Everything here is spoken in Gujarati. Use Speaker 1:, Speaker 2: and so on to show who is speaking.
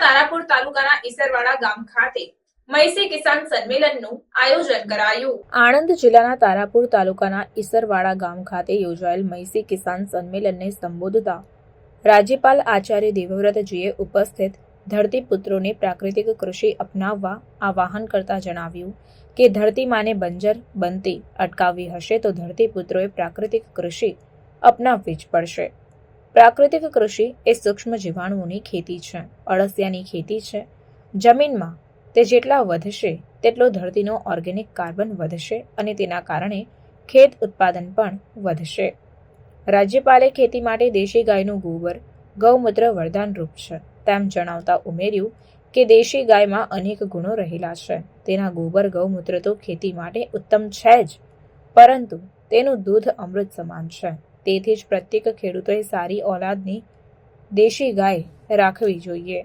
Speaker 1: તારાપુર તાલુકાના ઈસરવાડા ગામ ખાતે આણંદ જિલ્લાના તારાપુર તાલુકાના ઈસરવાડા ગામ ખાતે યોજાયેલ મૈસી કિસાન સંમેલનને સંબોધતા રાજ્યપાલ આચાર્ય દેવવ્રતજીએ ઉપસ્થિત ધરતીપુત્રોને પ્રાકૃતિક કૃષિ અપનાવવા આવાહન કરતા જણાવ્યું કે ધરતી માને બંજર બનતી અટકાવવી હશે તો ધરતીપુત્રોએ પ્રાકૃતિક કૃષિ અપનાવવી જ પડશે. પ્રાકૃતિક કૃષિ એ સૂક્ષ્મ જીવાણુઓની ખેતી છે. અળસિયાની ખેતી છે. જમીનમાં તે જેટલા વધશે, તેટલો ધરતીનો ઓર્ગેનિક કાર્બન વધશે અને તેના કારણે ખેત ઉત્પાદન પણ વધશે. રાજ્યપાલે ખેતી માટે દેશી ગાયનું ગોબર, ગૌમૂત્ર વરદાનરૂપ છે. તેમ જણાવતા ઉમેર્યું કે દેશી ગાયમાં અનેક ગુણો રહેલા છે. તેના ગોબર, ગૌમૂત્ર તો ખેતી માટે ઉત્તમ છે જ, પરંતુ તેનું દૂધ અમૃત સમાન છે. તેથી જ પ્રત્યેક ખેડૂતોએ સારી ઓલાદની દેશી ગાય રાખવી જોઈએ.